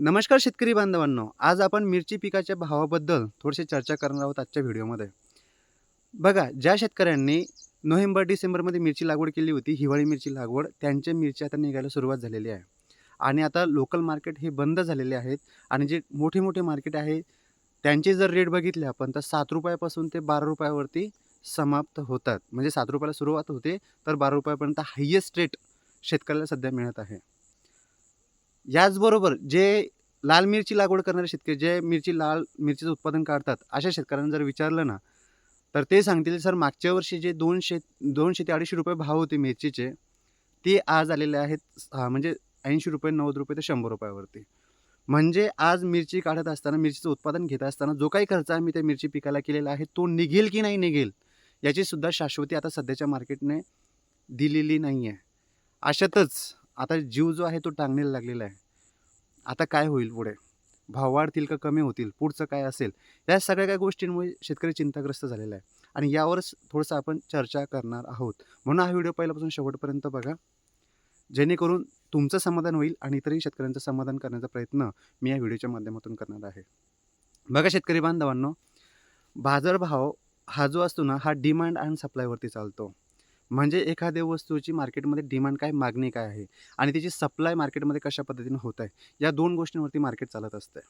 नमस्कार शेतकरी बांधवांनो. आज आपण मिरची पिकाच्या भावाबद्दल थोडीशी चर्चा करणार आहोत आजच्या व्हिडिओमध्ये. बघा ज्या शेतकऱ्यांनी नोव्हेंबर डिसेंबरमध्ये मिरची लागवड केली होती हिवाळी मिरची लागवड त्यांच्या मिरची आता निघायला सुरुवात झालेली आहे. आणि आता लोकल मार्केट हे बंद झालेले आहेत. आणि जे मोठे मोठे मार्केट आहे त्यांचे जर रेट बघितले आपण तर सात रुपयापासून ते बारा रुपयावरती समाप्त होतात. म्हणजे सात रुपयाला सुरुवात होते तर बारा रुपयापर्यंत हायेस्ट रेट शेतकऱ्याला सध्या मिळत आहे. याचबरोबर जे लाल मिरची लागवड करणारे शेतकरी जे मिरची लाल मिरचीचं उत्पादन काढतात अशा शेतकऱ्यांना जर विचारलं ना तर ते सांगतील सर मागच्या वर्षी जे दोनशे दोनशे ते अडीचशे रुपये भाव होते मिरचीचे ते आज आलेले आहेत म्हणजे ऐंशी रुपये नव्वद रुपये ते शंभर रुपयावरती. म्हणजे आज मिरची काढत असताना मिरचीचं उत्पादन घेत असताना जो काही खर्च आम्ही त्या मिरची पिकाला केलेला आहे तो निघेल की नाही निघेल याची सुद्धा शाश्वती आता सध्याच्या मार्केटने दिलेली नाही आहे अशातच आता जीव जो आहे तो टांगणीला लागलेला आहे. आता काय होईल पुढे? भाव वाढतील का कमी होतील? पुढचं काय असेल? या सगळ्या काही गोष्टींमुळे शेतकरी चिंताग्रस्त झालेला आहे. आणि यावरच थोडंसं आपण चर्चा करणार आहोत. म्हणून हा व्हिडिओ पहिल्यापासून शेवटपर्यंत बघा. जेणेकरून तुमचं समाधान होईल आणि इतरही शेतकऱ्यांचं समाधान करण्याचा प्रयत्न मी या व्हिडिओच्या माध्यमातून करणार आहे. बघा शेतकरी बांधवांनो बाजारभाव हा जो असतो ना हा डिमांड अँड सप्लायवरती चालतो. म्हणजे एखाद्या वस्तूची मार्केटमध्ये डिमांड काय मागणी काय आहे आणि त्याची सप्लाय मार्केटमध्ये कशा पद्धतीने होत आहे या दोन गोष्टींवरती मार्केट चालत असतं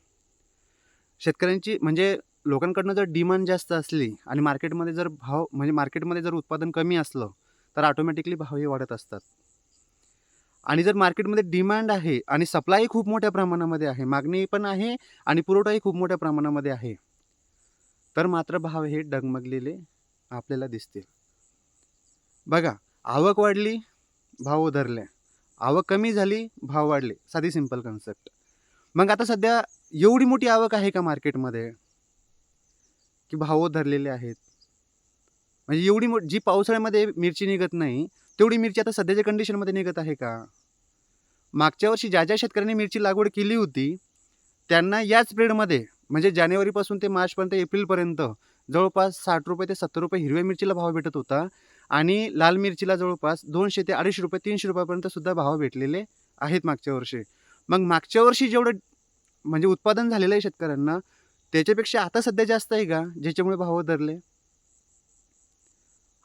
शेतकऱ्यांची म्हणजे लोकांकडनं जर डिमांड जास्त असली आणि मार्केटमध्ये जर भाव म्हणजे मार्केटमध्ये जर उत्पादन कमी असलं तर ऑटोमॅटिकली भावही वाढत असतात. आणि जर मार्केटमध्ये डिमांड आहे आणि सप्लायही खूप मोठ्या प्रमाणामध्ये आहे मागणी पण आहे आणि पुरवठाही खूप मोठ्या प्रमाणामध्ये आहे तर मात्र भाव हे डगमगलेले आपल्याला दिसतील. बघा आवक वाढली भाव उधरले आवक कमी झाली भाव वाढले. साधी सिंपल कन्सेप्ट मग आता सध्या एवढी मोठी आवक आहे का मार्केटमध्ये की भाव धरलेले आहेत? म्हणजे एवढी मो जी पावसाळ्यामध्ये मिरची निघत नाही तेवढी मिरची आता सध्याच्या कंडिशनमध्ये निघत आहे का? मागच्या वर्षी ज्या ज्या शेतकऱ्यांनी मिरची लागवड केली होती त्यांना याच पिरियडमध्ये म्हणजे जानेवारीपासून ते मार्चपर्यंत एप्रिलपर्यंत जवळपास साठ रुपये ते सत्तर रुपये हिरव्या मिरचीला भाव भेटत होता. आणि लाल मिरचीला जवळपास दोनशे ते अडीचशे रुपये तीनशे रुपयापर्यंत सुद्धा भाव भेटलेले आहेत मागच्या वर्षी. मग मागच्या वर्षी जेवढं म्हणजे उत्पादन झालेलं आहे शेतकऱ्यांना त्याच्यापेक्षा आता सध्या जास्त आहे का? ज्याच्यामुळे भाव धरले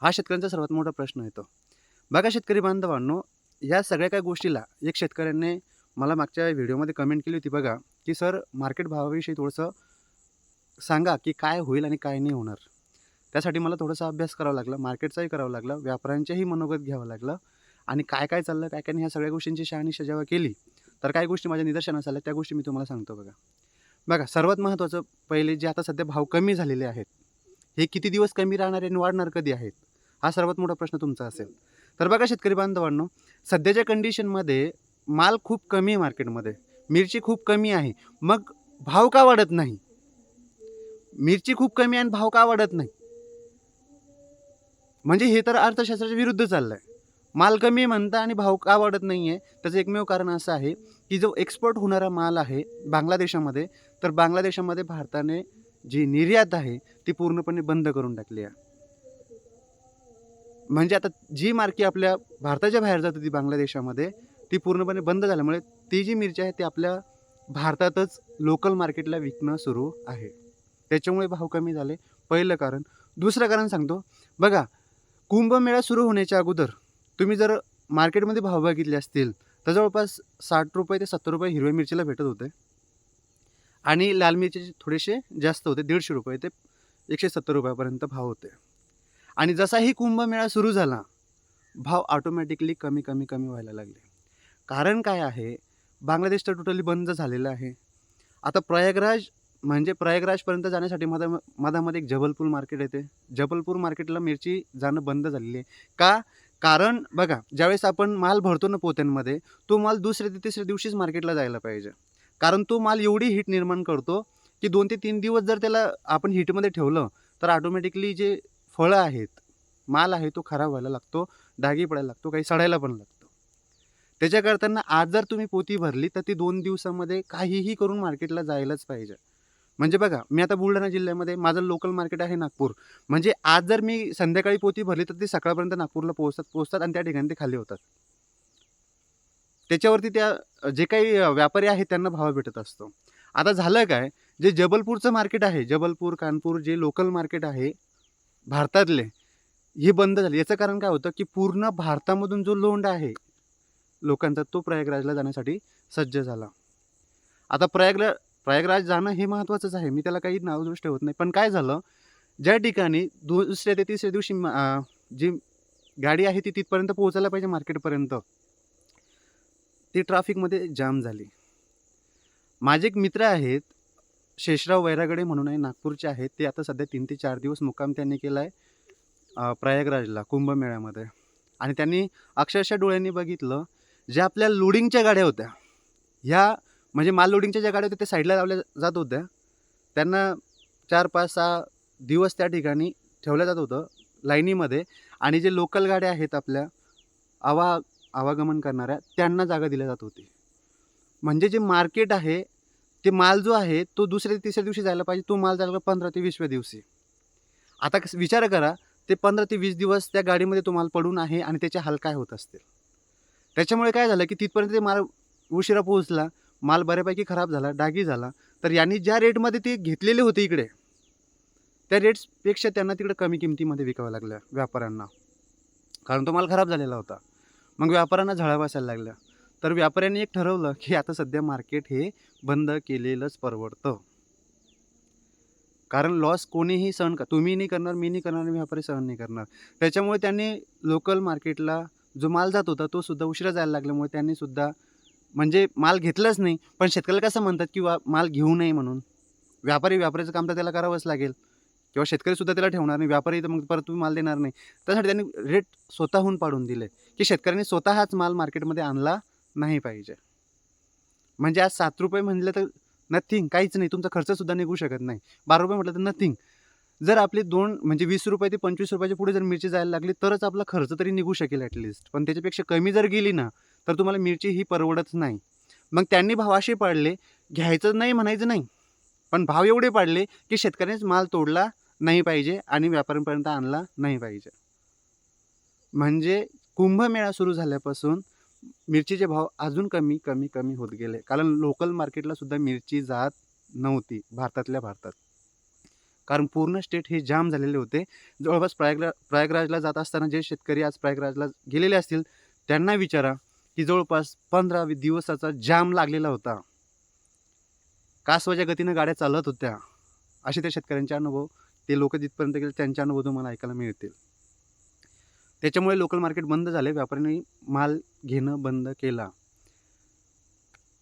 हा शेतकऱ्यांचा सर्वात मोठा प्रश्न येतो बघा शेतकरी बांधवांनो या सगळ्या काही गोष्टीला एक शेतकऱ्याने मला मागच्या व्हिडिओमध्ये कमेंट केली होती बघा की सर मार्केट भावाविषयी थोडंसं सांगा की काय होईल आणि काय नाही होणार. त्यासाठी मला थोडासा अभ्यास करावा लागला मार्केटचाही करावा लागला व्यापाऱ्यांच्याही मनोगत घ्यावं लागलं आणि काय काय चाललं काय काय नाही ह्या सगळ्या गोष्टींची शहाणी सजावा केली. तर काय गोष्टी माझ्या निदर्शनास आल्या त्या गोष्टी मी तुम्हाला सांगतो बघा. बघा सर्वात महत्त्वाचं पहिले जे आता सध्या भाव कमी झालेले आहेत हे किती दिवस कमी राहणार आणि वाढणार कधी आहेत हा सर्वात मोठा प्रश्न तुमचा असेल. तर बघा शेतकरी बांधवांनो सध्याच्या कंडिशनमध्ये माल खूप कमी आहे मार्केटमध्ये मिरची खूप कमी आहे. मग भाव का वाढत नाही? मिरची खूप कमी आहे आणि भाव का वाढत नाही? म्हणजे हे तर अर्थशास्त्राच्या विरुद्ध चाललं आहे माल कमी म्हणता आणि भाव का वाढत नाही आहे त्याचं एकमेव कारण असं आहे की जो एक्सपोर्ट होणारा माल आहे बांगलादेशामध्ये तर बांगलादेशामध्ये भारताने जी निर्यात आहे ती पूर्णपणे बंद करून टाकली आहे. म्हणजे आता जी मार्की आपल्या भारताच्या बाहेर जात होती बांगलादेशामध्ये ती पूर्णपणे बंद झाल्यामुळे ती जी मिरची आहे ती आपल्या भारतातच लोकल मार्केटला विकणं सुरू आहे. त्याच्यामुळे भाव कमी झाले. पहिलं कारण. दुसरं कारण सांगतो. बघा कुंभमेळा सुरू होण्याच्या अगोदर तुम्ही जर मार्केटमध्ये भाव बघितले असतील तर जवळपास साठ रुपये ते सत्तर रुपये हिरव्या मिरचीला भेटत होते. आणि लाल मिरचीचे थोडेसे जास्त होते दीडशे रुपये ते एकशे सत्तर रुपयापर्यंत भाव होते. आणि जसाही कुंभमेळा सुरू झाला भाव ऑटोमॅटिकली कमी कमी कमी व्हायला लागले. कारण काय आहे बांगलादेश तर टोटली बंद झालेलं आहे. आता प्रयागराज म्हणजे प्रयागराजपर्यंत जाण्यासाठी मधा मधामध्ये एक जबलपूर मार्केट येते. जबलपूर मार्केटला मिरची जाणं बंद झालेली आहे. का? कारण बघा ज्यावेळेस आपण माल भरतो ना पोत्यांमध्ये तो माल दुसऱ्या ते तिसऱ्या दिवशीच मार्केटला जायला पाहिजे. कारण तो माल एवढी हीट निर्माण करतो की दोन ते तीन दिवस जर त्याला आपण हीटमध्ये ठेवलं तर ऑटोमॅटिकली जे फळं आहेत माल आहे तो खराब व्हायला लागतो डागी पडायला लागतो काही सडायला पण लागतो. त्याच्या करताना आज जर तुम्ही पोती भरली तर ती दोन दिवसामध्ये काहीही करून मार्केटला जायलाच पाहिजे. म्हणजे बघा मी आता बुलढाणा जिल्ह्यामध्ये माझं लोकल मार्केट आहे नागपूर. म्हणजे आज जर मी संध्याकाळी पोती भरली तर ती सकाळपर्यंत नागपूरला पोहोचतात पोहोचतात आणि त्या ठिकाणी ते खाली होतात. त्याच्यावरती त्या जे काही व्यापारी आहेत त्यांना भाव भेटत असतो. आता झालं काय जे जबलपूरचं मार्केट आहे जबलपूर कानपूर जे लोकल मार्केट आहे भारतातले हे बंद झाले. याचं कारण काय होतं की पूर्ण भारतामधून जो लोंड आहे लोकांचा तो प्रयागराजला जाण्यासाठी सज्ज झाला. आता प्रयागराज प्रयागराज जाणं हे महत्त्वाचंच आहे. मी त्याला काही नावदृष्ट ठेवत नाही. पण काय झालं? ज्या ठिकाणी दुसऱ्या ते तिसऱ्या दिवशी जी गाडी आहे ती तिथपर्यंत पोहोचायला पाहिजे मार्केटपर्यंत ती ट्रॅफिकमध्ये जाम झाली. माझे एक मित्र आहेत शेषराव वैरागडे म्हणून आहे नागपूरचे आहेत. ते आता सध्या तीन ते चार दिवस मुक्काम त्यांनी केला आहे प्रयागराजला कुंभमेळ्यामध्ये. आणि त्यांनी अक्षरशः डोळ्यांनी बघितलं ज्या आपल्या लोडिंगच्या गाड्या होत्या ह्या म्हणजे माल लोडिंगच्या ज्या गाड्या होत्या त्या साईडला लावल्या जात होत्या. त्यांना चार पाच सहा दिवस त्या ठिकाणी ठेवलं जात होतं लाईनीमध्ये. आणि जे लोकल गाड्या आहेत आपल्या आवा आवागमन करणाऱ्या त्यांना जागा दिल्या जात होती. म्हणजे जे मार्केट आहे ते माल जो आहे तो दुसऱ्या तिसऱ्या दिवशी जायला पाहिजे. तो माल जायला पंधरा ते वीसव्या दिवशी. आता कसं विचार करा ते पंधरा ते वीस दिवस त्या गाडीमध्ये तो माल पडून आहे आणि त्याचे हाल काय होत असतील? त्याच्यामुळे काय झालं की तिथपर्यंत ते माल उशिरा पोहोचला. माल बऱ्यापैकी खराब झाला डागी झाला. तर यांनी ज्या रेटमध्ये ते घेतलेले होते इकडे त्या रेट्सपेक्षा त्यांना तिकडे कमी किमतीमध्ये विकावं लागलं व्यापाऱ्यांना. कारण तो माल खराब झालेला होता. मग व्यापाऱ्यांना झळा बसायला लागल्या. तर व्यापाऱ्यांनी एक ठरवलं की आता सध्या मार्केट हे बंद केलेलंच परवडतं. कारण लॉस कोणीही सहन कर तुम्ही नाही करणार मी नाही करणार व्यापारी सहन नाही करणार. त्याच्यामुळे त्यांनी लोकल मार्केटला जो माल जात होता तो सुद्धा उशिरा जायला लागल्यामुळे त्यांनी सुद्धा म्हणजे माल घेतलाच नाही पण शेतकऱ्याला कसं म्हणतात की वा माल घेऊ नये म्हणून. व्यापारी व्यापाऱ्याचं काम तर त्याला करावंच लागेल. किंवा शेतकरीसुद्धा त्याला ठेवणार नाही व्यापारी तर मग परत तुम्ही माल देणार नाही. त्यासाठी त्यांनी रेट स्वतःहून पाडून दिले की शेतकऱ्यांनी स्वतः हाच माल मार्केटमध्ये आणला नाही पाहिजे. म्हणजे आज सात रुपये म्हटलं तर नथिंग काहीच नाही तुमचा खर्चसुद्धा निघू शकत नाही. बारा रुपये म्हटलं तर नथिंग जर आपले दोन म्हणजे वीस रुपये ते पंचवीस रुपयाच्या पुढे जर मिरची जायला लागली तरच आपला खर्च तरी निघू शकेल ॲटलिस्ट पण त्याच्यापेक्षा कमी जर गेली ना तर तुम्हाला मिरची ही परवडत नाही. मग त्यांनी भाव असे पाडले घ्यायचं नाही म्हणायचं नाही. पण भाव एवढे पाडले की शेतकऱ्यानेच माल तोडला नाही पाहिजे आणि व्यापाऱ्यांपर्यंत आणला नाही पाहिजे. म्हणजे कुंभमेळा सुरू झाल्यापासून मिरचीचे भाव अजून कमी कमी कमी होत गेले. कारण लोकल मार्केटला सुद्धा मिरची जात नव्हती भारतातल्या भारतात. कारण पूर्ण स्टेट हे जाम झालेले होते. जवळपास प्रयागरा प्रयागराजला जात असताना जे शेतकरी आज प्रयागराजला गेलेले असतील त्यांना विचारा. की जवळपास पंधरा दिवसाचा जाम लागलेला होता. कासवाच्या गतीनं गाड्या चालत होत्या. असे त्या शेतकऱ्यांचे अनुभव ते लोक जिथपर्यंत गेले त्यांचे अनुभव तुम्हाला ऐकायला मिळतील. त्याच्यामुळे लोकल मार्केट बंद झाले व्यापाऱ्यांनी माल घेणं बंद केला.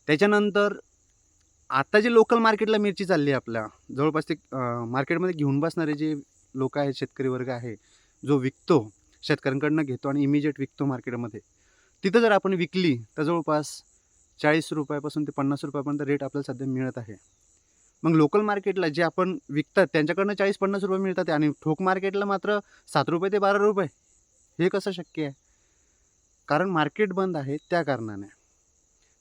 त्याच्यानंतर आता जे लोकल मार्केटला मिरची चालली आहे आपल्या जवळपास ते मार्केटमध्ये घेऊन बसणारे जे लोक आहेत शेतकरी वर्ग आहे जो विकतो शेतकऱ्यांकडनं घेतो आणि इमिजिएट विकतो मार्केटमध्ये तिथं जर आपण विकली तर जवळपास चाळीस रुपयापासून ते पन्नास रुपयापर्यंत रेट आपल्याला सध्या मिळत आहे. मग लोकल मार्केटला जे आपण विकतात त्यांच्याकडनं चाळीस पन्नास रुपये मिळतात आणि ठोक मार्केटला मात्र सात रुपये ते बारा रुपये. हे कसं शक्य आहे? कारण मार्केट बंद आहे त्या कारणाने.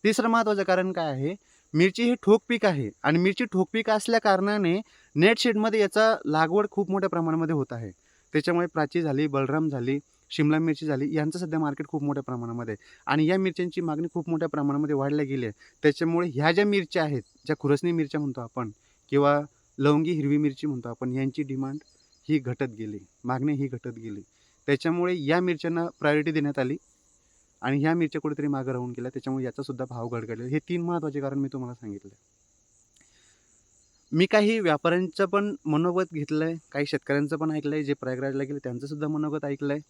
तिसरं महत्त्वाचं कारण काय आहे? मिरची ही ठोक पीक आहे आणि मिरची ठोक पीक असल्या कारणाने नेट शेडमध्ये याचा लागवड खूप मोठ्या प्रमाणामध्ये होत आहे. त्याच्यामुळे प्राची झाली बलराम झाली शिमला मिरची झाली यांचं सध्या मार्केट खूप मोठ्या प्रमाणामध्ये आहे. आणि या मिरच्यांची मागणी खूप मोठ्या प्रमाणामध्ये वाढल्या गेली आहे. त्याच्यामुळे ह्या ज्या मिरच्या आहेत ज्या खुरसणी मिरच्या म्हणतो आपण किंवा लवंगी हिरवी मिरची म्हणतो आपण यांची डिमांड ही घटत गेली मागणी ही घटत गेली. त्याच्यामुळे या मिरच्यांना प्रायोरिटी देण्यात आली. आणि ह्या मिरच्या कुठेतरी मागं राहून गेल्या त्याच्यामुळे याचासुद्धा भाव गडगडले. हे तीन महत्त्वाचे कारण मी तुम्हाला सांगितले. मी काही व्यापाऱ्यांचं पण मनोगत घेतलं आहे काही शेतकऱ्यांचं पण ऐकलं आहे जे प्रयागराजला गेले त्यांचंसुद्धा मनोगत ऐकलं आहे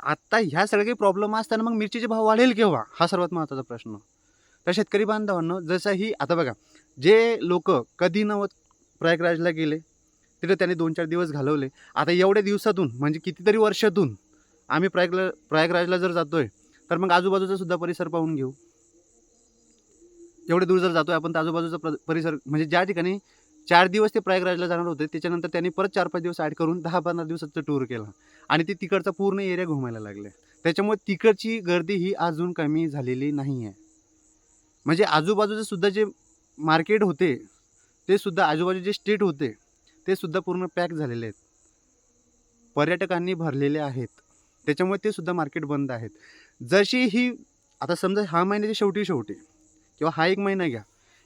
आत्ता ह्या सगळ्या काही प्रॉब्लेम असताना मग मिरचीचे भाव वाढेल केव्हा? हा सर्वात महत्त्वाचा प्रश्न. तर शेतकरी बांधवांनो जसं ही आता बघा जे लोक कधी नव्हत प्रयागराजला गेले तिथे त्यांनी दोन चार दिवस घालवले. आता एवढ्या दिवसातून म्हणजे कितीतरी वर्षातून आम्ही प्रयागला प्रयागराजला जर जातोय तर मग आजूबाजूचा सुद्धा परिसर पाहून घेऊ. एवढे दूर जर जातोय आपण तर आजूबाजूचा प्र परिसर म्हणजे ज्या ठिकाणी चार दिवस ते प्रयागराजला जाणार होते. त्याच्यानंतर त्यांनी परत चार पाच दिवस ॲड करून दहा पंधरा दिवसाचा टूर केला. आणि ते तिकडचा पूर्ण एरिया घुमायला लागले. त्याच्यामुळे तिकडची गर्दी ही अजून कमी झालेली नाही आहे म्हणजे आजूबाजूचे सुद्धा जे मार्केट होते ते सुद्धा आजूबाजूचे जे स्टेट होते ते सुद्धा पूर्ण पॅक झालेले आहेत. पर्यटकांनी भरलेले आहेत. त्याच्यामुळे ते सुद्धा मार्केट बंद आहेत. जशी ही आता समजा हा महिन्याच्या शेवटी शेवटी किंवा हा एक महिना घ्या.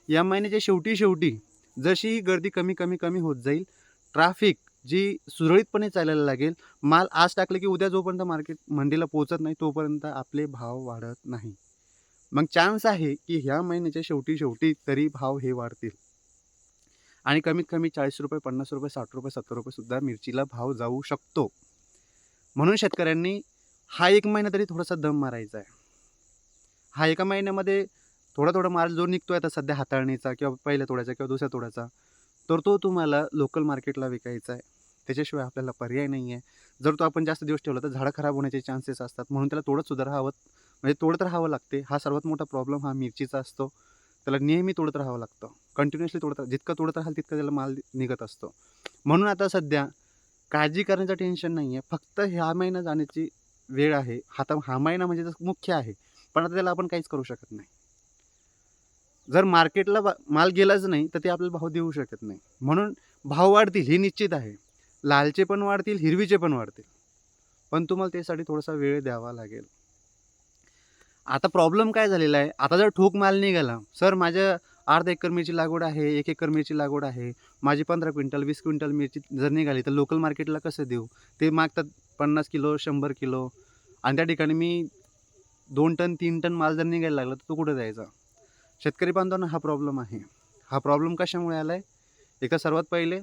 या महिन्याच्या शेवटी शेवटी जशी ही गर्दी कमी कमी कमी होत जाईल ट्रॅफिक जी सुरळीतपणे चालायला लागेल माल आज टाकले की उद्या जोपर्यंत मार्केट मंडीला पोहोचत नाही तोपर्यंत आपले भाव वाढत नाही. मग चान्स आहे की ह्या महिन्याच्या शेवटी शेवटी तरी भाव हे वाढतील. आणि कमीत कमी चाळीस रुपये पन्नास रुपये साठ रुपये सत्तर रुपयेसुद्धा मिरचीला भाव जाऊ शकतो. म्हणून शेतकऱ्यांनी हा एक महिना तरी थोडासा दम मारायचा आहे. हा एका महिन्यामध्ये थोडा थोडा माल जो निघतो आहे आता सध्या हाताळणीचा किंवा पहिल्या तोड्याचा किंवा दुसऱ्या तोड्याचा तर तो तुम्हाला लोकल मार्केटला विकायचा आहे. त्याच्याशिवाय आपल्याला पर्याय नाही आहे जर तो आपण जास्त दिवस ठेवला तर झाडं खराब होण्याचे चान्सेस असतात. म्हणून त्याला तोडत सुद्धा राहावं म्हणजे तोडत राहावं लागते. हा सर्वात मोठा प्रॉब्लेम हा मिरचीचा असतो. त्याला नेहमी तोडत राहावं लागतं. कंटिन्युअसली तोडत जितकं तोडत राहाल तितकं त्याला माल निघत असतो. म्हणून आता सध्या काळजी करण्याचं टेन्शन नाही आहे फक्त ह्या महिना जाण्याची वेळ आहे. हाता हा महिना म्हणजे मुख्य आहे. पण आता त्याला आपण काहीच करू शकत नाही. जर मार्केटला माल गेलाच नाही तर ते आपल्याला भाव देऊ शकत नाही. म्हणून भाव वाढतील हे निश्चित आहे. लालचे पण वाढतील हिरवीचे पण वाढतील. पण तुम्हाला त्यासाठी थोडासा वेळ द्यावा लागेल. आता प्रॉब्लेम काय झालेला आहे? आता जर ठोक माल निघाला सर माझ्या अर्धा एकर मिरची लागवड आहे एक एकर मिरची लागवड आहे माझी पंधरा क्विंटल वीस क्विंटल मिरची जर निघाली तर लोकल मार्केटला कसं देऊ? ते मागतात पन्नास किलो शंभर किलो. आणि त्या ठिकाणी मी दोन टन तीन टन माल जर निघायला लागला तर तो कुठं जायचा? शेतकरी बांधवांना हा प्रॉब्लेम आहे. हा प्रॉब्लेम कशामुळे आला आहे एका सर्वात पहिले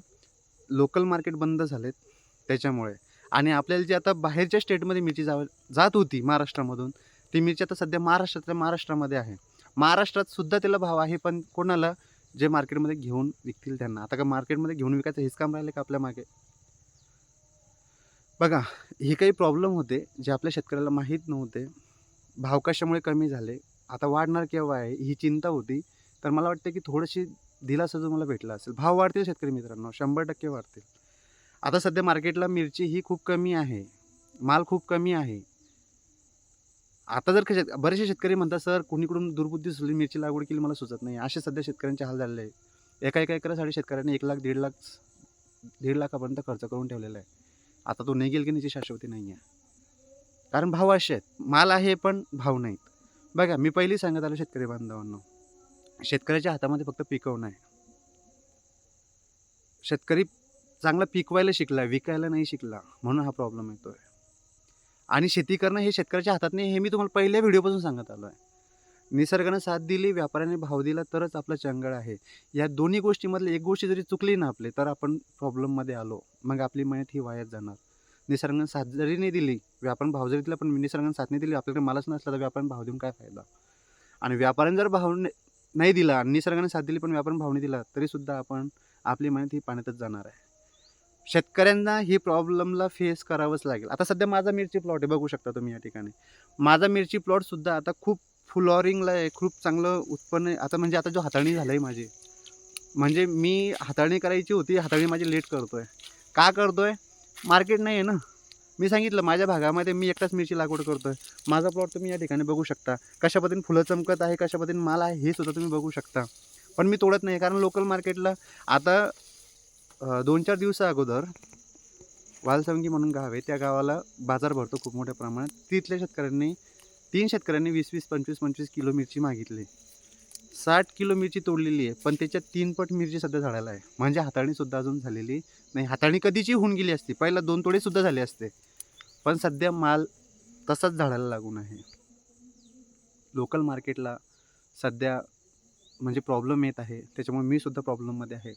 लोकल मार्केट बंद झालेत. त्याच्यामुळे. आणि आपल्याला जी आता बाहेरच्या स्टेटमध्ये मिरची जाव जात होती महाराष्ट्रामधून ती मिरची आता सध्या महाराष्ट्रातल्या महाराष्ट्रामध्ये आहे. महाराष्ट्रात सुद्धा त्याला भाव आहे पण कोणाला? जे मार्केटमध्ये घेऊन विकतील त्यांना. आता का मार्केटमध्ये घेऊन विकायचं हेच काम राहिले का आपल्या मागे? बघा हे काही प्रॉब्लेम होते जे आपल्या शेतकऱ्याला माहीत नव्हते. भाव कशामुळे कमी झाले? आता वाढणार केव्हा आहे ही चिंता होती. तर मला वाटतं की थोडीशी दिलासा जो मला भेटला असेल भाव वाढतील शेतकरी मित्रांनो शंभर टक्के वाढतील. आता सध्या मार्केटला मिरची ही खूप कमी आहे माल खूप कमी आहे. आता जर शेत बरेचसे शेतकरी म्हणतात सर कुणीकडून दुर्बुद्धी सुचली मिरची लागवड केली मला सुचत नाही. असे सध्या शेतकऱ्यांचे हाल झालेले आहे एका एका एकरासाठी शेतकऱ्यांनी एक लाख दीड लाख दीड लाखापर्यंत खर्च करून ठेवलेला आहे. आता तो निघेल की नाही शाश्वती नाही आहे कारण भाव असे आहेत. माल आहे पण भाव नाहीत बघा मी पहिली सांगत आलो शेतकरी बांधवांनो. शेतकऱ्याच्या हातामध्ये फक्त पिकवणं आहे. शेतकरी चांगला पिकवायला शिकला विकायला नाही शिकला म्हणून हा प्रॉब्लेम येतो आहे आणि शेती करणं हे शेतकऱ्याच्या हातात नाही हे मी तुम्हाला पहिल्या व्हिडिओपासून सांगत आलो आहे निसर्गानं साथ दिली व्यापाऱ्याने भाव दिला तरच आपलं चंगळ आहे. या दोन्ही गोष्टीमधली एक गोष्टी जरी चुकली ना आपली तर आपण प्रॉब्लेममध्ये आलो. मग आपली मेहनत ही वायात जाणार. निसर्गानं साथ जरी नाही दिली व्यापार भाव जरी दिला पण निसर्गानं साथ नाही दिली आपल्याकडे मालच नसला तर व्यापाऱ्याने भाव देऊन काय फायदा? आणि व्यापाऱ्याने जर भाव नाही दिला आणि निसर्गाने साथ दिली पण व्यापाऱ्याने भाव नाही दिला तरीसुद्धा आपण आपली मेहनत ही पाण्यातच जाणार आहे. शेतकऱ्यांना ही प्रॉब्लेमला फेस करावंच लागेल. आता सध्या माझा मिरची प्लॉट आहे बघू शकता तुम्ही या ठिकाणी. माझा मिरची प्लॉटसुद्धा आता खूप फ्लॉरिंगला आहे खूप चांगलं उत्पन्न आहे. आता म्हणजे आता जो हाताळणी झालं आहे माझी म्हणजे मी हाताळणी करायची होती हाताळणी माझी लेट करतो आहे का करतो आहे मार्केट नाही आहे ना. मी सांगितलं माझ्या भागामध्ये मी एकटाच मिरची लागवड करतो आहे माझा प्लॉट तुम्ही या ठिकाणी बघू शकता. कशा पद्धतीने फुलं चमकत आहे कशा पद्धतीने माल आहे हे सुद्धा तुम्ही बघू शकता. पण मी तोडत नाही कारण लोकल मार्केटला आता दोन चार दिवसा अगोदर वालसंगी म्हणून गाव आहे त्या गावाला बाजार भरतो खूप मोठ्या प्रमाणात. तिथल्या शेतकऱ्यांनी तीन शेतकऱ्यांनी वीस वीस पंचवीस पंचवीस किलो मिरची मागितली. साठ किलो मिरची तोडलेली आहे पण त्याच्यात तीन पट मिरची सध्या झाडायला आहे. म्हणजे हाताळणीसुद्धा अजून झालेली नाही. हाताळणी कधीची होऊन गेली असती? पहिला दोन तोडेसुद्धा झाले असते. पण सध्या माल तसाच झाडायला लागून आहे. लोकल मार्केटला सध्या म्हणजे प्रॉब्लेम येत आहे. त्याच्यामुळे मी सुद्धा प्रॉब्लेममध्ये आहे.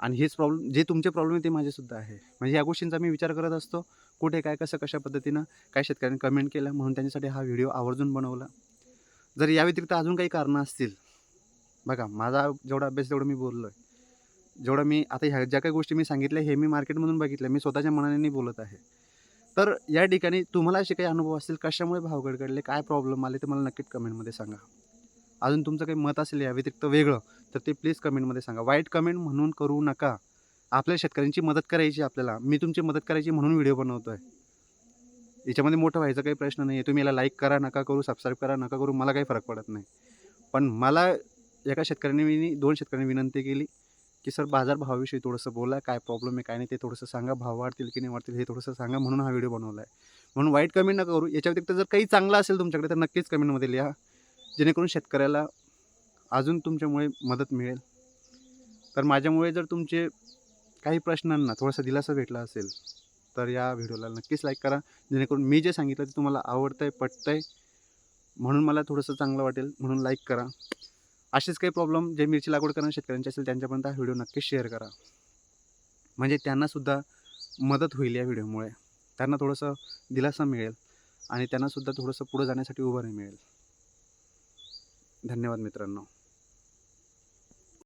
आणि हेच प्रॉब्लेम जे तुमचे प्रॉब्लेम आहे ते माझेसुद्धा आहे. म्हणजे या गोष्टींचा मी विचार करत असतो. कुठे काय कसं कशा पद्धतीनं काय शेतकऱ्यांनी कमेंट केलं म्हणून त्यांच्यासाठी हा व्हिडिओ आवर्जून बनवला. जर या व्यतिरिक्त अजून काही कारणं असतील बघा माझा जेवढा अभ्यास तेवढं मी बोललो आहे जेवढं मी आता ह्या ज्या काही गोष्टी मी सांगितल्या हे मी मार्केटमधून बघितल्या मी स्वतःच्या मनाने नाही बोलत आहे. तर या ठिकाणी तुम्हाला असे काही अनुभव असतील कशामुळे भाव गडगडले काय प्रॉब्लेम आले ते मला नक्कीच कमेंटमध्ये सांगा. अजून तुमचं काही मत असेल या व्यतिरिक्त वेगळं तर ते प्लीज कमेंटमध्ये सांगा. वाईट कमेंट म्हणून करू नका. आपल्या शेतकऱ्यांची मदत करायची आपल्याला. मी तुमची मदत करायची म्हणून व्हिडिओ बनवतो आहे याच्यामध्ये मोठं व्हायचा काही प्रश्न नाही आहे. तुम्ही याला लाईक करा नका करू सबस्क्राईब करा नका करू मला काही फरक पडत नाही. पण मला एका शेतकऱ्याने मी दोन शेतकऱ्यांनी विनंती केली की सर बाजारभावाविषयी थोडंसं बोला काय प्रॉब्लेम आहे काय नाही ते थोडंसं सांगा भाव वाढतील की नाही वाढतील हे थोडंसं सांगा म्हणून हा व्हिडिओ बनवला आहे म्हणून वाईट कमेंट नका करू. याच्या व्यतिरिक्त जर काही चांगलं असेल तुमच्याकडे तर नक्कीच कमेंटमध्ये लिहा. जेणेकरून शेतकऱ्याला अजून तुमच्यामुळे मदत मिळेल. तर माझ्यामुळे जर तुमचे काही प्रश्नांना थोडासा दिलासा भेटला असेल तर या व्हिडिओला नक्कीच लाईक करा. जेणेकरून मी जे सांगितलं ते तुम्हाला आवडतं आहे पटतं आहे म्हणून मला थोडंसं चांगलं वाटेल म्हणून लाईक करा. असेच काही प्रॉब्लेम जे मिरची लागवड करणाऱ्या शेतकऱ्यांचे असेल त्यांच्यापर्यंत हा व्हिडिओ नक्कीच शेअर करा. म्हणजे त्यांनासुद्धा मदत होईल या व्हिडिओमुळे. त्यांना थोडंसं दिलासा मिळेल आणि त्यांनासुद्धा थोडंसं पुढं जाण्यासाठी उभारी मिळेल. धन्यवाद मित्रांनो.